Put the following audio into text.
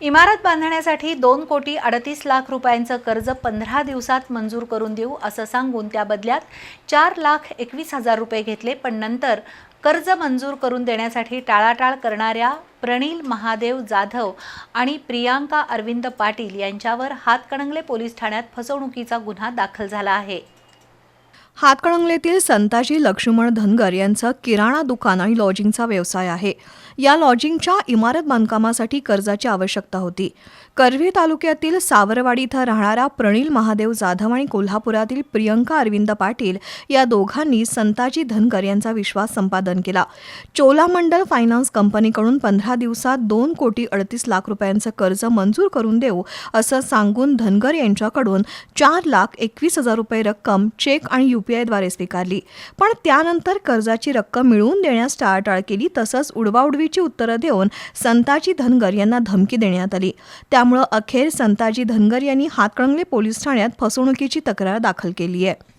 इमारत बांधण्यासाठी दोन कोटी अडतीस लाख रुपयांचं कर्ज पंधरा दिवसात मंजूर करून देऊ असं सांगून त्या बदल्यात चार लाख एकवीस हजार रुपये घेतले पण नंतर कर्ज मंजूर करून देण्यासाठी टाळाटाळ करणाऱ्या प्रणील महादेव जाधव आणि प्रियांका अरविंद पाटील यांच्यावर हातकणंगले पोलीस ठाण्यात फसवणुकीचा गुन्हा दाखल झाला आहे. हातकणंगलेतील संताजी लक्ष्मण धनगर यांचं किराणा दुकान आणि लॉजिंगचा व्यवसाय आहे. या लॉजिंगच्या इमारत बांधकामासाठी कर्जाची आवश्यकता होती. करवी तालुक्यातील सावरवाडी इथं राहणारा प्रणील महादेव जाधव आणि कोल्हापुरातील प्रियंका अरविंद पाटील या दोघांनी संताजी धनगर यांचा विश्वास संपादन केला. चोलामंडल फायनान्स कंपनीकडून पंधरा दिवसात दोन कोटी अडतीस लाख रुपयांचं कर्ज मंजूर करून देऊ असं सांगून धनगर यांच्याकडून चार लाख एकवीस हजार रुपये रक्कम चेक आणि युपीआयद्वारे स्वीकारली. पण त्यानंतर कर्जाची रक्कम मिळवून देण्यास टाळाटाळ केली तसंच उडवाउडवीची उत्तरं देऊन संताजी धनगर यांना धमकी देण्यात आली. त्यामुळं अखेर संताजी धनगर यांनी हातकणंगले पोलीस ठाण्यात फसवणुकीची तक्रार दाखल केली आहे